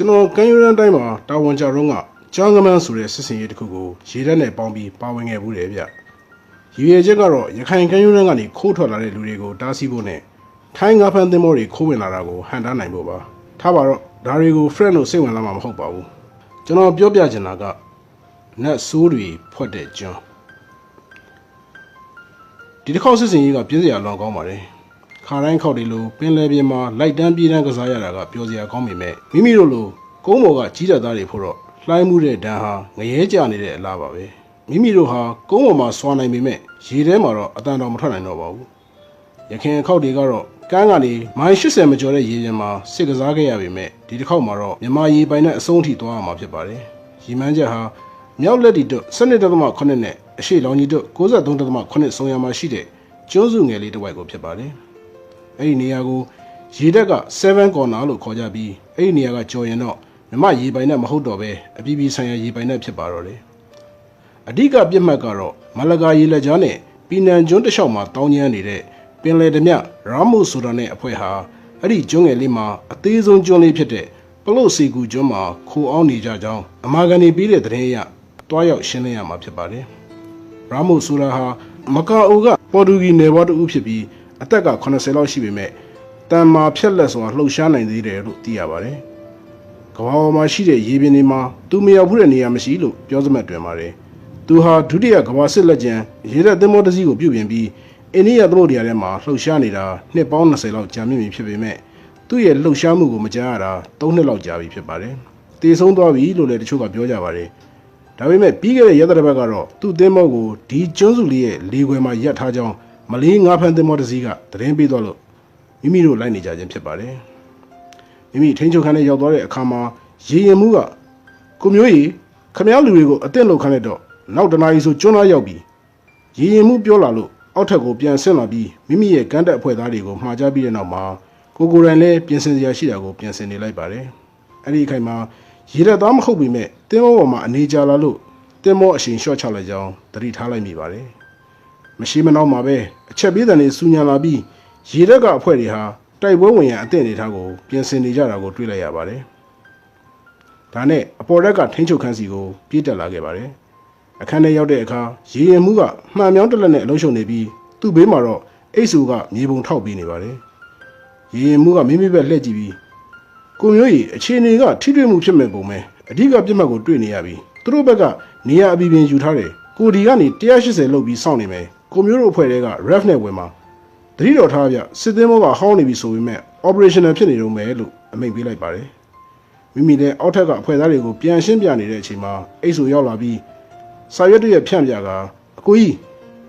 ကျွန်တော်ကမ်းရိုးတန်းတိုင်းမှာတာဝန်ကြတော့ကကျန်းကမန်းဆိုတဲ့စစ်စင်ရေးတစ်ခုကိုရေတပ်နဲ့ပေါင်းပြီးပါဝင်ခဲ့မှုတယ်ဗျ။ရည်ရွယ်ချက်ကတော့ရခိုင်ကမ်းရိုးတန်းကနေခိုးထွက်လာတဲ့လူတွေကိုတားဆီးဖို့နဲ့ထိုင်းငါးဖမ်းသင်္ဘောတွေခိုးဝင်လာတာကိုဟန်တားနိုင်ဖို့ပါ။ထားပါတော့ဒါတွေကို friend တို့စိတ်ဝင်လာမှာမဟုတ်ပါဘူး။ကျွန်တော်ပြောပြချင်တာကနတ်ဆိုးတွေဖွက်တဲ့ကျွန်းဒီတစ်ခေါက်စစ်စင်ရေးကပြင်းစရာလောင်ကောင်းပါတယ်။ ခါတိုင်းခေါက်တွေလိုပင်လယ်ပြင်မှာလိုက်တန်းပြေးတန်းကစားရတာကပျော်စရာကောင်းပေမဲ့မိမိတို့လိုကုန်းပေါ်ကကြီးတဲ့သားတွေဖို့တော့လှိုင်းမှုတဲ့ဒဏ်ဟာငရဲကြနေတဲ့အလားပါပဲ။မိမိတို့ဟာကုန်းပေါ်မှာစွာနိုင်ပေမဲ့ရေထဲမှာတော့အတန်တော်မထွက်နိုင်တော့ပါဘူး။ရခင်အခေါက်တွေကတော့ကမ်းကနေမိုင်80မကျော်တဲ့ရေပြင်မှာစစ်ကစားခဲ့ရပေမဲ့ဒီတစ်ခေါက်မှာတော့မြန်မာရေပိုင်နဲ့အဆုံးထိသွားရမှာဖြစ်ပါတယ်။ရီမန်းချက်ဟာမြောက်လက်တီတို့12.8နဲ့အရှိလောင်ကြီးတို့93.8ဆုံရမှာရှိတဲ့ကျွန်းစုငယ်လေးတစ်ဝိုက်ကိုဖြစ်ပါတယ်။ အဲ့ဒီနေရာကိုရေတက်က7 corner လို့ခေါ်ကြပြီးအဲ့ဒီနေရာကကျော်ရင်တော့မြမရေပိုင်နဲ့မဟုတ်တော့ပဲအပြည်ပြည်ဆိုင်ရာရေပိုင်နဲ့ဖြစ်ပါတော့တယ်။အဓိကပြစ်မှတ်ကတော့မလကာရေလက်ကြားနဲ့ပီနန်ကျွန်းတစ်လျှောက်မှာတောင်းကျမ်းနေတဲ့ပင်လယ်ဓမြရာမိုဆိုတာနဲ့အဖွဲ့ဟာအဲ့ဒီကျွန်းငယ်လေးမှာအသေးဆုံးကျွန်းလေးဖြစ်တဲ့ပလို့စီကူကျွန်းမှာခိုအောင်နေကြကြောင်းအမာကန်နေပြီးတဲ့သတင်းအရတွားရောက်ရှင်းလင်းရမှာဖြစ်ပါတယ်။ရာမိုဆိုတာဟာမကာအိုကပေါ်တူဂီနယ်ဘောတူဖြစ်ပြီး အသက်က80လောက်ရှိပေမဲ့တန်မာဖြက်လက်စွာလှုပ်ရှားနိုင်သေးတယ်လို့သိရပါတယ်။ကမ္ဘာပေါ်မှာရှိတဲ့ရေပြင်တွေမှာသူမရောက်ဘူးတဲ့နေရာမရှိလို့ပြောစမှတ်တွင်ပါတယ်။သူဟာဒုတိယကမ္ဘာစစ်လက်ကျန်ရေတပ်သင်္ဘောတစ်စီးကိုပြုပြင်ပြီးအိန္ဒိယသမုဒ္ဒရာထဲမှာလှုပ်ရှားနေတာနှစ်ပေါင်း20လောက်ကြာမြင့်ပြီဖြစ်ပေမဲ့သူ့ရဲ့လှုပ်ရှားမှုကိုမကြားရတာ3နှစ်လောက်ကြာပြီဖြစ်ပါတယ်။တည်ဆုံးသွားပြီလို့လည်းတချို့ကပြောကြပါတယ်။ဒါပေမဲ့ပြီးခဲ့တဲ့ရက်သတ္တပတ်ကတော့သူ့သင်းမောကိုဒီကျွန်းစုလေးရဲ့လေခွဲမှာရပ်ထားကြောင်း မလေးငါးဖမ်းသင်းမောတစ်စီးကသတင်းပေးသွားလို့မိမိတို့လိုက်နေကြခြင်းဖြစ်ပါတယ်။မိမိထိန်းချုပ်ခန်းထဲရောက်သွားတဲ့အခါမှာရေရင်မှုကကိုမျိုးကြီးခမည်းလူတွေကိုအသင့်လောက်ခန်းတဲ့တော့နောက်တနာရီဆိုကျွန်းသားရောက်ပြီရေရင်မှုပြောလာလို့အောက်ထက်ကိုပြန်ဆင်းလာပြီးမိမိရဲ့ကန်းတက်အဖွဲ့သားတွေကိုမှာကြားပြီးတဲ့နောက်မှာကိုကိုယ်တိုင်လည်းပြင်ဆင်စရာရှိတာကိုပြင်ဆင်နေလိုက်ပါတယ်။အဲ့ဒီအခိုင်မှာရေလက်သားမဟုတ်ပေမဲ့တင်းမောပေါ်မှာအနေကြလာလို့တင်းမောအရှင်လျှော့ချလိုက်ကြောင်းသတိထားလိုက်မိပါတယ်။ မရှိမနှောင်းမှာပဲအချက်ပေးတဲ့နေစူညံလာပြီးရေတက်ကအဖွဲ့တွေဟာတိုက်ပွဲဝင်ရန်အသင့်အနေထားကိုပြင်ဆင်နေကြတာကိုတွေ့လိုက်ရပါတယ်။ဒါနဲ့အပေါ်ရက်ကထိန်းချုပ်ခန်းစီကိုပြေးတက်လာခဲ့ပါတယ်။အခန်းထဲရောက်တဲ့အခါရေရင်မှုကမှန်မြောင်းတက်လက်နဲ့အလုံးရှုံနေပြီးသူ့ဘေးမှာတော့အိတ်ဆူကမြေပုံထောက်ပေးနေပါတယ်။ရေရင်မှုကမိမိဘက်လှည့်ကြည့်ပြီးကိုမျိုးကြီးအခြေအနေကထိတွေ့မှုဖြစ်မဲ့ပုံပဲအဓိကပြစ်မှတ်ကိုတွေ့နေရပြီသူတို့ဘက်ကနေရာအပီပင်ယူထားတယ်ကိုဒီကနေ180လောက်ပြီးစောင့်နေမယ် ကိုမျိုးတို့အဖွဲ့တွေက ref နဲ့ဝင်မှာတတိတော်ထားပြစစ်သင်းဘောကဟောင်းနေပြီဆိုပေမဲ့ operational ဖြစ်နေတော့မယ်လို့အမိန့်ပေးလိုက်ပါတယ်မိမိလည်းအောက်ထက်ကအဖွဲ့သားတွေကိုပြန်ရှင်းပြနေတဲ့အချိန်မှာအိတ်ဆူရောက်လာပြီးစာရွက်တွေဖြန့်ပြကအကိုကြီး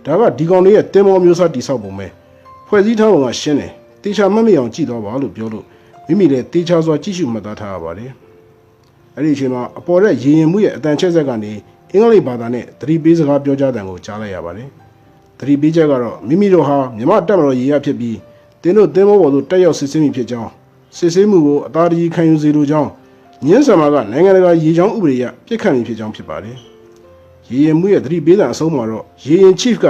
ဒါကဒီကောင်လေးရဲ့တင်းမောမျိုးစားတိဆောက်ပုံပဲဖွဲ့စည်းထားပုံကရှင်းတယ်တေချာမတ်မအောင်ကြည့်တော့ပါလို့ပြောလို့မိမိလည်းတေချာစွာကြည့်ရှုမှတ်သားထားရပါတယ်။အဲ့ဒီအချိန်မှာအပေါ်တဲ့ရေရင်မှုရဲ့အတန်ချက်ဆက်ကနေအင်္ဂလိပ်ဘာသာနဲ့သတိပေးစကားပြောကြားတဲ့ကိုကြားလိုက်ရပါတယ်။ သတိပေးချက်ကတော့မိမိတို့ဟာမြမတက်မတော်ရေရဖြစ်ပြီးတင်းတို့တင်းဘောပေါ်သို့တက်ရောက်စစ်ဆေးမိဖြစ်ကြောင်းစစ်ဆေးမှုကိုအသာတကြီးခံယူစေလိုကြောင်းညင်းဆံမာကနိုင်ငံတကာရေချောင်းဥပဒေအရပြစ်ခတ်မိဖြစ်ကြောင်းဖြစ်ပါတယ်။ရေရင်မှုရဲ့သတိပေးတဲ့အဆုံးမှာတော့ရေရင် chief က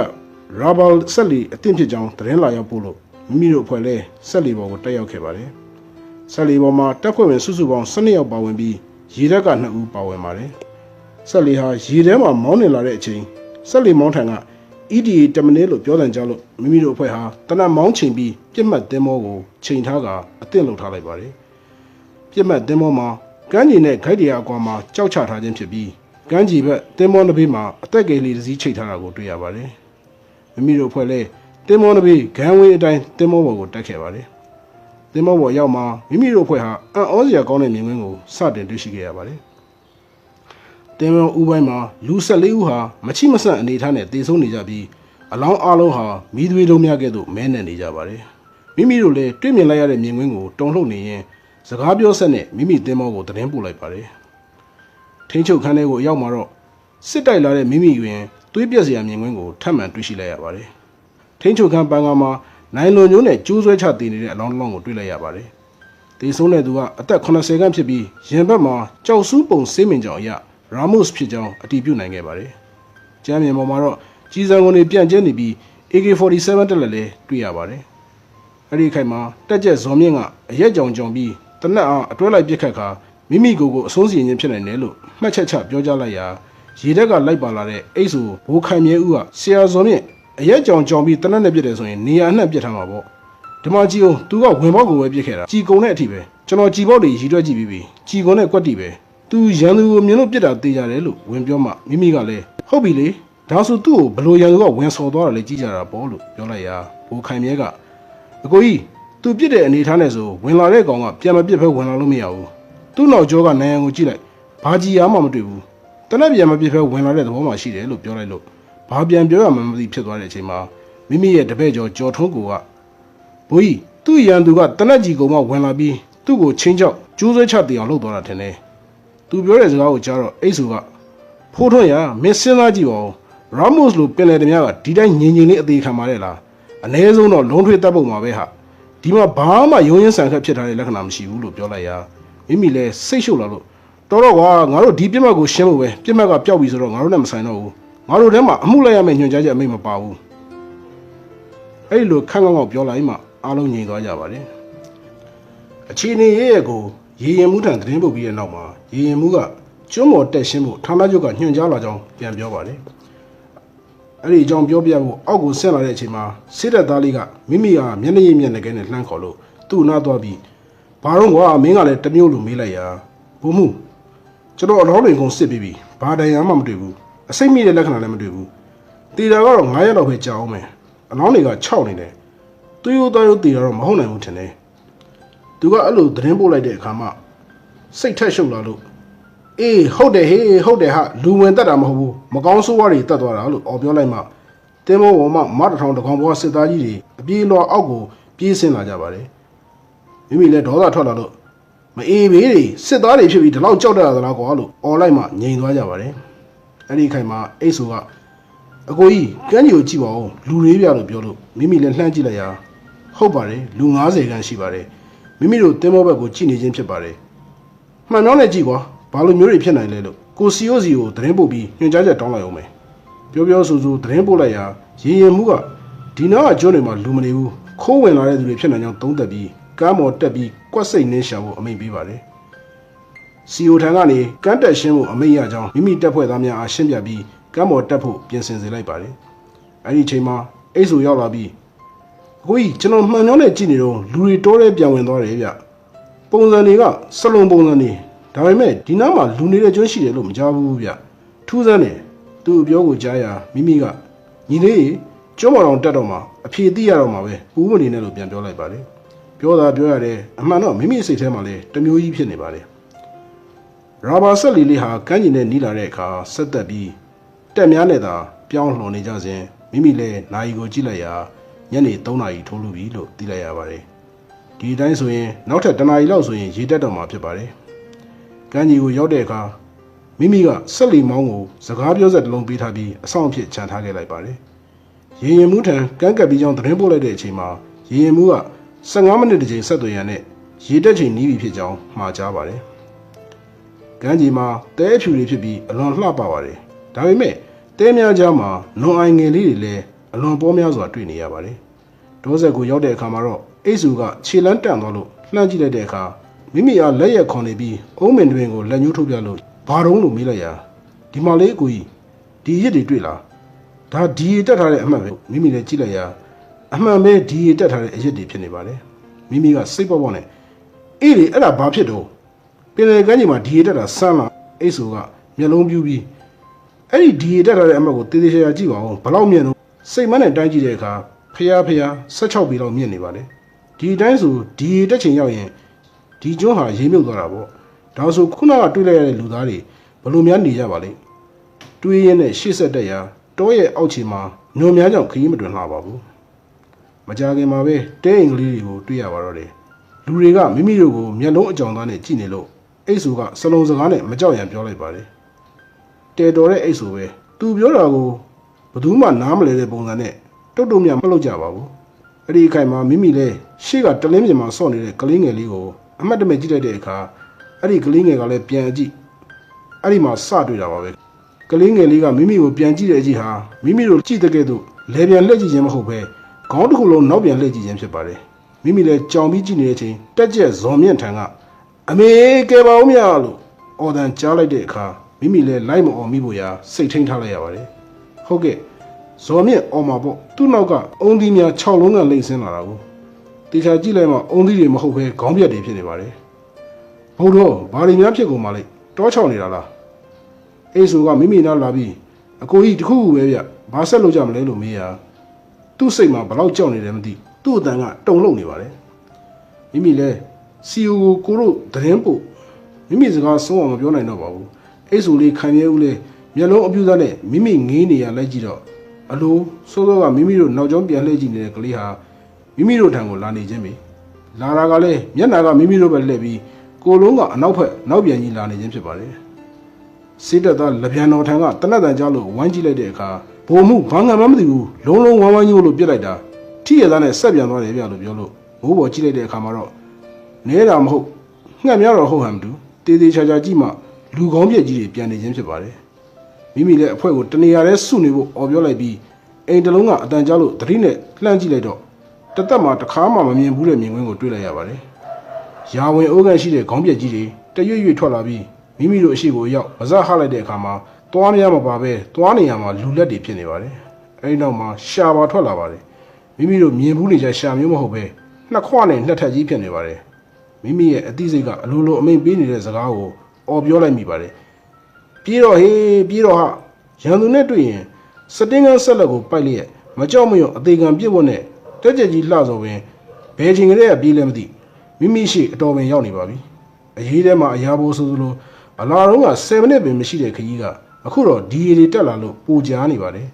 Rabal ဆက်လီအသင့်ဖြစ်ကြောင်းသတင်းလာရောက်ပို့လို့မိမိတို့အဖွဲ့လဲဆက်လီပေါ်ကိုတက်ရောက်ခဲ့ပါတယ်။ဆက်လီပေါ်မှာတက်ဖွဲ့ဝင်စုစုပေါင်း12ယောက်ပါဝင်ပြီးရေတက်က2ဦးပါဝင်ပါတယ်။ဆက်လီဟာရေထဲမှာမောင်းနေလာတဲ့အချိန်ဆက်လီမောင်းထံက EDA တမနေလို့ပြောတဲ့ကြောင့်လို့မိမိတို့အဖွဲ့ဟာတနတ်မောင်းချိန်ပြီးပြစ်မှတ်သင်းမောကိုချိန်ထားကအသင့်လုပ်ထားလိုက်ပါတယ်။ပြစ်မှတ်သင်းမောမှာကမ်းခြေနဲ့ခိုက်တရာအကွာမှာကြောက်ချထားခြင်းဖြစ်ပြီးကမ်းခြေဘက်သင်းမောတစ်ဘေးမှာအသက်ကလေးတစ်စီးချိတ်ထားတာကိုတွေ့ရပါတယ်။မိမိတို့အဖွဲ့လည်းသင်းမောတစ်ဘေးဂန်ဝေးအတိုင်းသင်းမောဘော်ကိုတက်ခဲ့ပါတယ်။သင်္ဘောပေါ်ရောက်မှမိမိတို့အဖွဲ့ဟာအံ့ဩစရာကောင်းတဲ့မြင်ကွင်းကိုစတင်တွေ့ရှိခဲ့ရပါတယ်။ သင်္ဘောဥပိုင်းမှာလူ14ဦးဟာမချိမဆန့်အနေထားနဲ့တည်ဆုံနေကြပြီးအလောင်းအလုံးဟာမိသွေးလုံးများကဲ့သို့မဲနှံနေကြပါတယ်။မိမိတို့လည်းတွေ့မြင်လိုက်ရတဲ့မြင်ကွင်းကိုတုံ့လှုပ်နေရင်စကားပြောဆက်နဲ့မိမိသင်္ဘောကိုသတင်းပို့လိုက်ပါတယ်။ထိန်းချုပ်ခန်းထဲကိုရောက်မှာတော့စစ်တိုက်လာတဲ့မိမိတွင်သွေးပြက်စရာမြင်ကွင်းကိုထပ်မံတွေ့ရှိလိုက်ရပါတယ်။ထိန်းချုပ်ခန်းပန်းကမှာနိုင်လွန်ညိုးနဲ့ကျိုးဆွဲချတည်နေတဲ့အလောင်းတစ်လောင်းကိုတွေ့လိုက်ရပါတယ်။တေဆုံးတဲ့သူကအသက်80ခန့်ဖြစ်ပြီးရင်ဘက်မှာကြောက်ဆူးပုံစေးမင်ကြောင်အရ ရာမို့စ်ဖြစ်ကြောင်းအတည်ပြုနိုင်ခဲ့ပါတယ်။ကျမ်းမြေပေါ်မှာတော့ကြီးစံကုန်တွေပြန့်ကျဲနေပြီး AK47 တက်လက်လည်းတွေ့ရပါတယ်။အဲ့ဒီအခိုက်မှာတက်ကြက်ဇော်မြင့်ကအရက်ကြောင်ကြောင်ပြီးတနက်အားအတွဲလိုက်ပြစ်ခတ်ခါမိမိကိုယ်ကိုအဆုံးစီရင်ခြင်းဖြစ်နိုင်တယ်လို့မှတ်ချက်ချပြောကြားလိုက်ရာရေတက်ကလိုက်ပါလာတဲ့အိတ်ဆူဘိုးခိုင်မြဲဦးကဆရာဇော်မြင့်အရက်ကြောင်ကြောင်ပြီးတနက်နဲ့ပြစ်တယ်ဆိုရင်နေရာအနှံ့ပြစ်ထားမှာပေါ့ဒီမှာကြည့်အောင်သူကဝင်ပေါက်ကိုပဲပြစ်ခဲ့တာကြည်ကုံတဲ့အထိပဲကျွန်တော်ကြည်ပေါက်တွေရီတွက်ကြည့်ပြီးပြီကြည်ကုံတဲ့ကွက်တီပဲ သူရန်သူကိုမြင်လို့ပြစ်တာတေးကြတယ်လို့ဝင်ပြောမှမိမိကလည်းဟုတ်ပြီလေဒါဆိုသူ့ကိုဘလို့ရန်သူကဝင်ဆော်သွားတာလေကြည့်ကြတာပေါ့လို့ပြောလိုက်ရာဘိုးခိုင်မြဲကအကိုကြီးသူပြစ်တဲ့အနေထားနဲ့ဆိုဝင်လာတဲ့ကောင်ကပြန်မပြစ်ဖဲဝင်လာလို့မရဘူးသူ့နောက်ကျောကနိုင်ရန်ကိုကြည့်လိုက်ဘာကြီးအားမှမတွေ့ဘူးတနက်ပြန်မပြစ်ဖဲဝင်လာတဲ့သဘောမှရှိတယ်လို့ပြောလိုက်လို့ဘာပြန်ပြောရမှမသိဖြစ်သွားတဲ့အချိန်မှာမိမိရဲ့တပည့်ကျော်ကြော်ထုံးကိုကဘိုးကြီးသူ့ရန်သူကတနက်ကြီးကုံမဝင်လာပြီးသူ့ကိုချင်းချောက်ကျိုးဆွဲချတေအောင်လှုပ်သွားတာထင်တယ်။ သူပြောတဲ့စကားကိုကြားတော့အိတ်ဆူကဖိုးထွန်းရမင်းစဉ်းစားကြည့်ပါဦး။ရာမို့စ်လိုပင်လယ်တမကဒီတိုင်းငြိမ်ငြိမ်လေးအသေးခံပါလေလား။အ ਨੇ ဆုံးတော့လုံးထွေးတပ်ပုံမှာပဲဟာ။ဒီမှာဘာမှရုံးရင်းဆန်ခတ်ဖြစ်ထားတဲ့လက္ခဏာမရှိဘူးလို့ပြောလိုက်ရာမိမိလည်းစိတ်ရှုပ်လာလို့တော်တော့ကွာငါတို့ဒီပြစ်မှတ်ကိုရှင်းဖို့ပဲပြစ်မှတ်ကပျောက်ပြီဆိုတော့ငါတို့နဲ့မဆိုင်တော့ဘူး။ငါတို့ထဲမှာအမှုလိုက်ရမယ့်ညွှန်ကြားချက်အမိတ်မပါဘူး။အဲ့လိုခန့်ကောင်းကောင်းပြောလိုက်မှအားလုံးငြိမ်သွားကြပါတယ်။အခြေအနေရဲ့ရဲ့ကို ရေရင်မှုထံသတင်းပုတ်ပြီးတဲ့နောက်မှာရေရင်မှုကကျွန်းမော်တက်ရှင်းဖို့ဌာနချုပ်ကညွှန်ကြားလာကြောင်းပြန်ပြောပါတယ်။အဲ့ဒီအကြောင်းပြောပြဖို့အောက်ကိုဆင်းလာတဲ့အချိန်မှာစစ်တပ်သားလေးကမိမိကမျက်နှာရည်မျက်နှာကဲနဲ့လှမ်းခေါ်လို့သူ့နားသွားပြီးဘာတော့ကွာမင်းကလည်းတမျိုးလိုမေးလိုက်ရာဘုံမှုကျွန်တော်အလောင်းတွေကုန်စစ်ပြီးပြီဘာတိုင်ရမှမတွေ့ဘူးအစိတ်မိတဲ့လက္ခဏာလည်းမတွေ့ဘူးတေတာကတော့9ရက်လောက်ပဲကြာအောင်မယ်အလောင်းတွေက6နေတယ်သူရိုးသားရိုးတေတာတော့မဟုတ်နိုင်ဘူးထင်တယ် သူကအဲ့လိုသတင်းပို့လိုက်တဲ့အခါမှစိတ်ထက်ရှုပ်လာလို့အေးဟုတ်တယ်ဟေးဟုတ်တယ်ဟာလူဝင်တက်တာမဟုတ်ဘူးမကောင်းဆိုးဝါးတွေတက်သွားတာလို့အော်ပြောလိုက်မှတင်းမောပေါ်မှာမတထောင်တကောင်ပေါ်စစ်သားကြီးတွေအပြေးလွှာအောက်ကိုပြေးဆင်းလာကြပါတယ်မိမိလည်းဒေါသထွက်လာလို့မအေးဘေးတွေစစ်သားတွေဖြစ်ပြီးဒီလောက်ကြောက်တတ်ရသလားကွာလို့အော်လိုက်မှငြိမ်သွားကြပါတယ်အဲ့ဒီခိုင်မှာအိတ်ဆိုကအကိုကြီးကန်းကြီးကိုကြည့်ပါဦးလူလေးပြလို့ပြောလို့မိမိလည်းလှမ်းကြည့်လိုက်ရာဟုတ်ပါတယ်လူ90ခန်းရှိပါတယ် မိမိတို့တင်းမောဘက်ကိုကြည့်နေခြင်းဖြစ်ပါတယ်မှန်တော့လည်းကြည့်ကွာဘာလိုမျိုးတွေဖြစ်နိုင်လဲလို့ကိုစီယိုစီကိုသတင်းပို့ပြီးညွှန်ကြားချက်တောင်းလိုက်အောင်မယ်ပြောပြောဆိုဆိုသတင်းပို့လိုက်ရာရေရင်မှုကဒီနားကကျွန်းတွေမှာလူမနေဘူးခိုးဝင်လာတဲ့သူတွေဖြစ်နိုင်ကြောင်းသုံးသပ်ပြီးကမ်းပေါ်တက်ပြီးကွက်စိတ်နှင်းရှာဖို့အမိန့်ပေးပါတယ်စီယိုထံကနေကမ်းတက်ရှင်းဖို့အမိန့်ရကြောင်းမိမိတက်ဖွဲ့သားများအားရှင်းပြပြီးကမ်းပေါ်တက်ဖို့ပြင်ဆင်စေလိုက်ပါတယ်အဲ့ဒီချိန်မှာအိတ်ဆူရောက်လာပြီးအ ကိုကြီးကျွန်တော်မှန်ကြောင်းနဲ့ကြည့်နေတော့လူတွေတိုးရဲပြန်ဝင်သွားတယ်ဗျပုံစံတွေကစလုံပုံစံတွေဒါပေမဲ့ဒီနားမှာလူနေတဲ့ကျွန်းရှိတယ်လို့မကြားဘူးဗျထူးဆန်းတယ်သူ့ပြောကိုကြားရမိမိကညီလေးကျွန်းမော်တော်တက်တော့မှအဖြေသိရတော့မှာပဲဦးမနေနဲ့လို့ပြန်ပြောလိုက်ပါတယ်ပြောတာပြောရတယ်အမှန်တော့မိမိစိတ်ထဲမှာလည်းတမျိုးကြီးဖြစ်နေပါတယ်ရာဘာဆက်လီလေးဟာကမ်းကျင်နဲ့နီးလာတဲ့အခါဆက်သက်ပြီးတက်များနဲ့သာပြောင်းလှန်နေကြစဉ်မိမိလည်းနာယီကိုကြည့်လိုက်ရာ ညနေ3နာရီထိုးလူပြီလို့သိလိုက်ရပါတယ်ဒီအတိုင်းဆိုရင်နောက်ထပ်တနာရီလောက်ဆိုရင်ရေတက်တော့မှာဖြစ်ပါတယ်ကမ်းကြီးကိုရောက်တဲ့အခါမိမိကဆက်လီမောင်းကိုစကားပြောဆက်တစ်လုံးပေးထားပြီးအဆောင်အဖြစ်ခြံထားခဲ့လိုက်ပါတယ်ရေရင်မှုထံကန်းကပ်ပြီးကြောင်းသတင်းပို့လိုက်တဲ့အချိန်မှာရေရင်မှုက15မိနစ်တစ်ချိန်ဆက်သွယ်ရန်နဲ့ရေတက်ချိန်နီးပြီဖြစ်ကြောင်းမှာကြားပါတယ်ကမ်းကြီးမှာတဲအဖြူတွေဖြစ်ပြီးအလွန်လှပပါတယ်ဒါပေမဲ့တဲများကြားမှာနွန်အိုင်ငယ်လေးတွေလည်း အလွန်ပေါများစွာတွေ့နေရပါတယ်ဒေါဆက်ကိုရောက်တဲ့အခါမှာတော့အိတ်ဆူကခြေလန်းတန့်သွားလို့လှမ်းကြည့်လိုက်တဲ့အခါမိမိအားလက်ရက်ခွန်နေပြီးအုံးမင်တွင်ကိုလက်ညှိုးထုတ်ပြလို့ဘာတုံးလို့မေးလိုက်ရာဒီမှာလေးအကိုကြီးဒီရစ်တွေတွေ့လားဒါဒီရတက်ထားတဲ့အမှန်ပဲမိမိလည်းကြည့်လိုက်ရာအမှန်ပဲဒီရတက်ထားတဲ့အရစ်တွေဖြစ်နေပါတယ်မိမိကစိတ်ပေါ့ပေါ့နဲ့အေးလေအဲ့ဒါဘာဖြစ်တော့ပင်လယ်ကမ်းခြေမှာဒီရတက်တာဆန်းလာအိတ်ဆူကမျက်လုံးပြူးပြီးအဲ့ဒီဒီရတက်ထားတဲ့အမှန်ကိုတေးသေးချာချာကြည့်ပါဦးဘလောက်မြင်တော့ စိတ်မနဲ့တိုင်းကြည့်တဲ့အခါဖျားဖျား16ပြီလောက်မြင့်နေပါလေဒီတိုင်းဆိုဒီတက်ချိန်ရောက်ရင်ဒီကျွန်းဟာရေးမြုပ်သွားတာပေါ့ဒါဆိုခုနကတွေ့လိုက်ရတဲ့လူသားတွေဘလို့များနေကြပါလိမ့်တွေးရင်းနဲ့ရှေ့ဆက်တက်ရာတောရဲ့အောက်ခြေမှာညွန်များကြောင့်ခရီးမတွင်လှပါဘူးမကြခင်မှာပဲတဲအိမ်ကလေးတွေကိုတွေ့ရပါတော့တယ်လူတွေကမိမိတို့ကိုမျက်လုံးအကြောင်သားနဲ့ကြည့်နေလို့အိတ်ဆူကစလုံးစကားနဲ့မကြောက်ရန်ပြောလိုက်ပါတယ်တဲတော်တဲ့အိတ်ဆူပဲသူပြောတာကို ဘယ်သူမှနားမလဲတဲ့ပုံစံနဲ့တုတ်တုတ်မြမလုပ်ကြပါဘူးအဲ့ဒီအခိုင်မှာမိမိလဲရှေ့ကတလင်းမြင်မှာဆော့နေတဲ့ကလေးငယ်လေးကိုအမှတ်တမဲ့ကြည့်လိုက်တဲ့အခါအဲ့ဒီကလေးငယ်ကလည်းပြန်ကြည့်အဲ့ဒီမှာစတွေ့တာပါပဲကလေးငယ်လေးကမိမိကိုပြန်ကြည့်တဲ့အကြည့်ဟာမိမိတို့ကြည့်တဲ့ကဲ့သို့လေပြန်လှည့်ကြည့်ခြင်းမဟုတ်ပဲခေါင်းတစ်ခုလုံးနောက်ပြန်လှည့်ကြည့်ခြင်းဖြစ်ပါတယ်မိမိလည်းကြောင်ပြီးကြည့်နေတဲ့အချိန်တက်ကျက်ဇွန်မြင့်ထံကအအမေကယ်ပါဦးမြလို့အော်တန်ကြားလိုက်တဲ့အခါမိမိလည်းလိုက်မအော်မိဖို့ရာစိတ်ထိန်ထားလိုက်ရပါတယ် ဟုတ်ကဲ့ဇော်မြင့်အော်မှာပေါ့သူ့နောက်ကအုံသီးများ6လုံးကလိမ့်ဆင်းလာတာကိုတေချာကြည့်လိုက်မှအုံသီးတွေမဟုတ်ဘဲခေါင်းပြက်တွေဖြစ်နေပါတယ်ဘုံတော့ဘာတွေများဖြစ်ကုန်မှလဲတောချောင်နေတာလားအေးဆိုကမိမိနားလာပြီးအကိုကြီးတခုခုပဲဗျဘာဆက်လုပ်ကြမလဲလို့မေးရသူ့စိတ်မှာဘလောက်ကြောက်နေတယ်မသိသူ့အတန်ကတုံလုံနေပါတယ်မိမိလဲစီယိုကိုကိုတို့သတင်းပို့မိမိစကားဆုံးအောင်မပြောနိုင်တော့ပါဘူးအဲ့ဆိုလေးခံရဲဦးလဲ မျက်လုံးအပြူသားနဲ့မိမိငေးနေရလိုက်ကြည့်တော့အလိုစိုးစိုးကမိမိတို့နောက်ကျောင်းပြန်လှည့်ကြည့်နေတဲ့ကလေးဟာမိမိတို့ထံကိုလာနေခြင်းပဲလာတာကလည်းမျက်နာကမိမိတို့ပဲလှည့်ပြီးကိုလုံးကအနောက်ဖက်နောက်ပြန်ကြီးလာနေခြင်းဖြစ်ပါတယ်စိတ်သက်သားလက်ပြန်တော်ထံကတနတ်တန်ကြားလို့ဝိုင်းကြည့်လိုက်တဲ့အခါဘုံမှုဘာငံမှမသိဘူးလုံးလုံးဝမ်းဝမ်းကြီးလို့ပြစ်လိုက်တာထိရသားနဲ့ဆက်ပြန်သွားတယ်ဗျလို့ပြောလို့မိုးပေါ်ကြည့်လိုက်တဲ့အခါမှာတော့နဲတာမဟုတ်ငှက်များတော့ဟုတ်ဟန်မတူတေးသေးချာချာကြည့်မှလူကောင်းပြက်ကြီးတွေပြန်နေခြင်းဖြစ်ပါတယ် မိမိလည်းအဖွဲကိုတနေရာလဲစုနေဖို့អော်ပြောလိုက်ပြီးအိမ်တစ်လုံးကအတန်ကြားလို့သတိနဲ့လှမ်းကြည့်လိုက်တော့တသက်မှာတစ်ခါမှမမြင်ဘူးတဲ့မြင်ကွင်းကိုတွေ့လိုက်ရပါတယ်ရာဝင်အိုးကန်ရှိတဲ့ခေါင်းပြက်ကြီးတွေတရွတ်ရွတ်ထွက်လာပြီးမိမိတို့အရှိကိုရောက်မစဟလိုက်တဲ့အခါမှာသွားများမပါပဲသွားနေရမှာလူလက်တွေဖြစ်နေပါတယ်အဲဒီနောက်မှာရှာပါထွက်လာပါတယ်မိမိတို့မြင်ဘူးနေကြရှာမျိုးမဟုတ်ပဲနှစ်ခွနဲ့နှစ်ထပ်ကြီးဖြစ်နေပါတယ်မိမိရဲ့အသိစိတ်ကအလိုလိုအမိန်ပေးနေတဲ့စကားကိုអော်ပြောလိုက်မိပါတယ် ပြေးတော့ဟေးပြေးတော့ဟာရန်သူနဲ့တွေ့ရင်စတင်းကန်းဆက်လက်ကိုပိုက်လျက်မကြောက်မရွံ့အသေးကံပြစ်ဖို့နဲ့တက်ကြကြီးလှဆိုပင်ဘယ်ချိန်ကလေးကပြေးလဲမသိမိမိရှိအတော်ပင်ရောက်နေပါပြီအရေးထဲမှာအရာပိုးဆိုသလိုအလားတော့က7မိနစ်ပင်မရှိတဲ့ခကြီးကအခုတော့ဒီရီတွေတက်လာလို့ပူကြားနေပါတယ်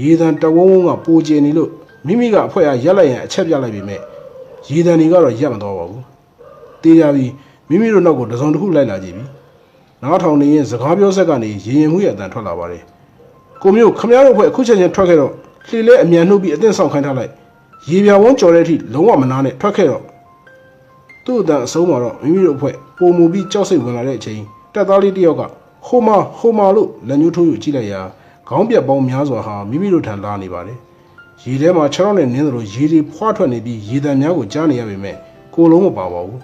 ရေတံတဝုံဝုံကပူကျင်နေလို့မိမိကအဖွဲအားရက်လိုက်ရင်အချက်ပြလိုက်ပြီမဲ့ရေတံတွေကတော့ရက်မတော့ပါဘူးတေးကြပြီးမိမိတို့နောက်ကိုတစုံတစ်ခုလိုက်လာကြည့်ပြီ နားထောင်နေရင်စကားပြောဆက်ကနေရင်ရင်မှုရဲ့အတန်ထွက်လာပါတယ်ကိုမျိုးခမရတို့ဖွဲ့အခုချက်ချင်းထွက်ခဲ့တော့လှေလဲအမြန်နှုတ်ပြီးအသင့်ဆောင်ခိုင်းထားလိုက်ရေပြာဝန်းကြော်တဲ့အထိလုံးဝမနာနဲ့ထွက်ခဲ့တော့သူ့အတန်အဆုံးမှာတော့မိမိတို့အဖွဲ့ပုံမူပြီးကြောက်စိတ်ဝင်လာတဲ့အချိန်တက်သားလေးတစ်ယောက်ကဟိုမာဟိုမာလို့လက်ညှိုးထိုးယူကြည့်လိုက်ရာခေါင်းပြက်ပေါင်းများစွာဟာမိမိတို့ထံလာနေပါတယ်ရေထဲမှာခြေထောက်နဲ့နင်းသလိုရေတွေဖွာထွက်နေပြီးရေတံများကိုကြားနေရပေမဲ့ကိုယ်လုံးမပါပါဘူး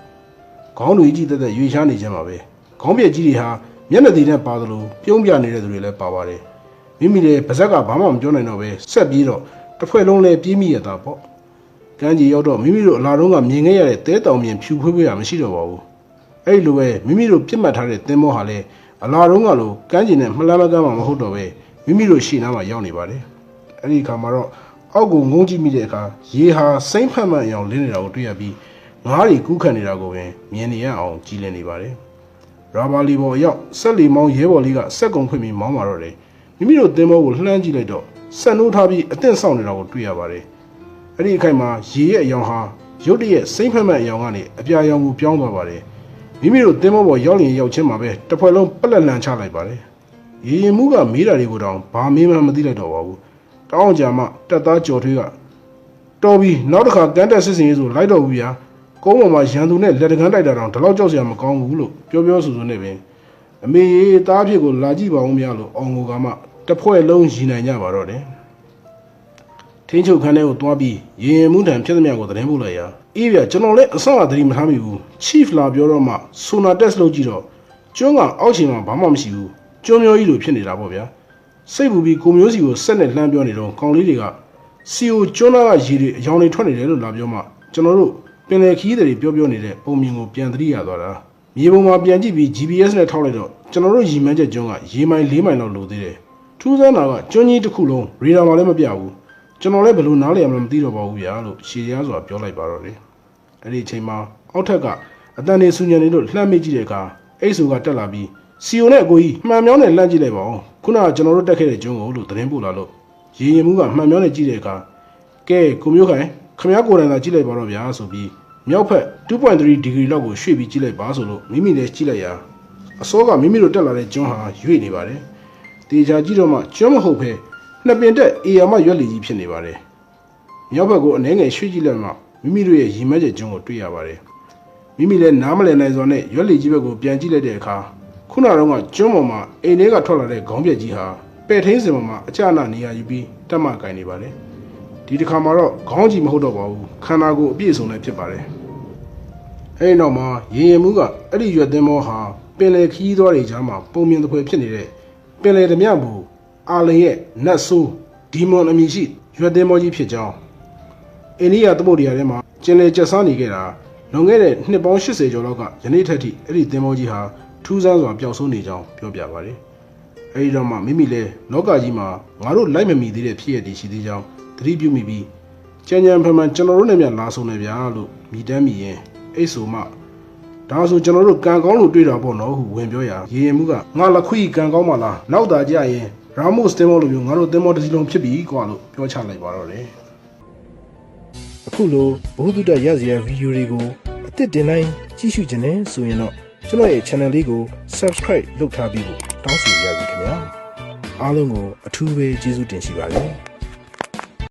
ခေါင်းတွေကြီးတက်တက်ရွေရှားနေကြမှာပဲ ခေါင်းပြက်ကြီးတွေဟာမျက်နှာသေးနဲ့ပါသလိုပြုံးပြနေတဲ့သူတွေလည်းပါပါတယ်မိမိလည်းပါဇက်ကဘာမှမပြောနိုင်တော့ပဲဆက်ပြီးတော့တစ်ဖွဲ့လုံးလည်းပြေးမိရတာပေါ့ကန်းကြီးရောက်တော့မိမိတို့အလားတုန်းကမြင်ခဲ့ရတဲ့တဲတောင်မြင်ဖြူဖွေးဖွေးရမရှိတော့ပါဘူးအဲ့လိုပဲမိမိတို့ပြစ်မှတ်ထားတဲ့သင်္ဘောဟာလည်းအလားတုန်းကလိုကန်းကြီးနဲ့မလှမ်းမကမ်းမှမဟုတ်တော့ပဲမိမိတို့ရှေ့နားမှာရောက်နေပါတယ်အဲ့ဒီအခါမှာတော့အောက်ကိုငုံကြည့်မိတဲ့အခါရေဟာစိမ့်ဖက်မှန်အောင်လင်းနေတာကိုတွေ့ရပြီးငားတွေကူးခတ်နေတာကိုပင်မြင်နေရအောင်ကြည်လင်နေပါတယ်။ ရာဘာလီဘော်ရောက်ဆက်လီမောင်းရဲဘော်လေးကစက်ကုံဖွင့်ပြီးမောင်းมาတော့တယ်။မိမိတို့တင်ဘောကိုလှမ်းကြည့်လိုက်တော့ဆက်နိုးထားပြီးအသင့်ဆောင်နေတာကိုတွေ့ရပါတယ်။အဲ့ဒီအခိုက်မှာရေရဲ့အယောင်ဟာရုတ်တရက်စိမ့်ဖက်မှန်အယောင်ကနေအပြာရောင်ကိုပြောင်းသွားပါတယ်။မိမိတို့တင်ဘောပေါ်ရောက်လျင်ရောက်ချင်းမှာပဲတစ်ဖွဲ့လုံးပလက်လန်ချလိုက်ပါတယ်။ရေရင်မှုကမေးတာတွေကိုတောင်ဘာမေးမှမသိလိုက်တော့ပါဘူး။တောင်းကြမှာတက်သားကြော်ထွေးကတော်ပြီနောက်တစ်ခါကန်းတက်စစ်စင်ရေးဆိုလိုက်တော့ဘူးဗျာ ကုန်းပေါ်မှာရန်သူနဲ့လက်တကန်းတိုက်တာတောင်ဒီလောက်ကြောက်စရာမကောင်းဘူးလို့ပြောပြောဆိုဆိုနဲ့ပင်အမေရေသားဖြစ်ကိုလာကြည့်ပါဦးမရလို့အောင်ကိုကမှတစ်ဖွဲ့လုံးရည်နိုင်ကြပါတော့တယ်ထင်းချုပ်ခန်းထဲကိုတွားပြီးရင်ရင်မှုတံဖြစ်သမျှကိုသတင်းပို့လိုက်ရာအေးဗျကျွန်တော်လည်းအဆော့အသတိမထားမိဘူး chief လာပြောတော့မှဆိုနာတက်လုပ်ကြည့်တော့ကျွန်းကအောက်ချိန်မှာဘာမှမရှိဘူးကျွန်းမျိုးကြီးလိုဖြစ်နေတာပေါ့ဗျာစိတ်ပူပြီးကိုမျိုးစီကိုဆက်နဲ့လှမ်းပြောနေတော့ကောင်လေးတွေကစီကိုကျွန်းသားကရေတွေအယောင်တွေထွက်နေတယ်လို့လာပြောမှကျွန်တော်တို့ ပင်လယ်ခီးတွေပြောပြောနေတဲ့ပုံမြင်ကိုပြန်သတိရသွားတာမြေပုံမှာပြန်ကြည့်ပြီး GPS နဲ့ထောက်လိုက်တော့ကျွန်တော်တို့ရီမန်းချက်ကျွန်းကရေမိုင်၄မိုင်လောက်လိုသေးတယ်ထူးဆန်းတာကကျွန်းကြီးတစ်ခုလုံးရေဒါမှလည်းမပြဘူးကျွန်တော်လည်းဘယ်လိုနားလည်ရမလဲမသိတော့ပါဘူးဗျာလို့ရှည်ရစွာပြောလိုက်ပါတော့တယ်အဲ့ဒီအချိန်မှာအောက်ထက်ကအတန်နေဆူညံနေလို့လှမ်းမိကြည့်တဲ့အခါအိတ်ဆူကတက်လာပြီးစီယိုနဲ့အကိုကြီးမှန်မြောင်းနဲ့လှမ်းကြည့်လိုက်ပါဦးခုနကကျွန်တော်တို့တက်ခဲ့တဲ့ကျွန်းကိုလို့သတင်းပို့လာလို့ရေရင်မှုကမှန်မြောင်းနဲ့ကြည့်တဲ့အခါကဲကိုမျိုးခိုင် ခမရကိုယ်တိုင်သာကြည့်လိုက်ပါတော့ဗျာဆိုပြီးမြောက်ဖက်2.3ဒီဂရီလောက်ကိုရွှေ့ပြီးကြည့်လိုက်ပါဆိုလို့မိမိလည်းကြည့်လိုက်ရာအစောကမိမိတို့တက်လာတဲ့ကျွန်းဟာရွေ့နေပါတယ်တေချာကြည့်တော့မှကျွန်းမဟုတ်ဘဲနှစ်ပင်တက်အေယာမရွက်လီကြီးဖြစ်နေပါတယ်မြောက်ဘက်ကိုအနှဲငယ်ရွှေ့ကြည့်လိုက်မှမိမိတို့ရဲ့ရီမက်ချက်ကျွန်းကိုတွေ့ရပါတယ်မိမိလည်းနားမလည်နိုင်စွာနဲ့ရွက်လီကြီးဘက်ကိုပြန်ကြည့်လိုက်တဲ့အခါခုနကတော့ကကျွန်းပေါ်မှာအိမ်ထဲကထွက်လာတဲ့ခေါင်းပြက်ကြီးဟာပဲ့ထင်းစင်ပေါ်မှာအကျအနနေရာယူပြီးတက်မှကင်နေပါတယ် ဒီတစ်ခါမှာတော့ခေါင်းကြီးမဟုတ်တော့ပါဘူးခန္ဓာကိုယ်အပြည့်အစုံလည်းဖြစ်ပါတယ်အဲဒီနောက်မှာရေရင်မှုကအဲ့ဒီရွက်သင်းမောဟာပင်လယ်ခီးသွားတွေကြားမှာပုံမြင်တစ်ဖွဲဖြစ်နေတဲ့ပင်လယ်ဓမြဘူအာလင်ရဲ့နတ်ဆိုးဒီမွန်အမည်ရှိရွက်သင်းမောကြီးဖြစ်ကြောင်းအိန္ဒိယသမုဒ္ဒရာထဲမှာကျင်လည်ကျက်စားနေခဲ့တာလွန်ခဲ့တဲ့နှစ်ပေါင်း80ကျော်လောက်ကယနေ့ထက်ထိအဲ့ဒီသင်းမောကြီးဟာထူးဆန်းစွာပျောက်ဆုံးနေကြောင်းပြောပြပါတယ်အဲဒီတော့မှမိမိလဲလောကကြီးမှာငါတို့လိုက်မမီသေးတဲ့ဖြစ်ရည်ရှိသေးကြောင်းသ တိပြုမိပြီးကြံကြံဖန်ဖန်ကျွန်တော်တို့နဲ့မြလာဆုံးနေဗျာလို့မိတမ်းမိရင်အိတ်ဆိုမှဒါဆိုကျွန်တော်တို့ကံကောင်းလို့တွေ့တာပေါ့နော်ဟုဝင်ပြောရာရေရင်မှုကငါလက်ခွေကံကောင်းပါလားနောက်တာကြရင်ရာမို့စ်တင်မောလိုမျိုးငါတို့တင်မောတစ်စီလုံးဖြစ်ပြီကွာလို့ပြောချလိုက်ပါတော့တယ်အခုလိုဘုဒ္ဓတရဇယဗီဒီယိုတွေကိုအသစ်တင်တိုင်းကြည့်ရှုခြင်းနဲ့ဆိုရင်တော့ကျွန်တော်ရဲ့ channel လေးကို subscribe လုပ်ထားပြီးဖို့တောင်းဆိုရပြီခင်ဗျာအားလုံးကိုအထူးပဲကျေးဇူးတင်ရှိပါတယ်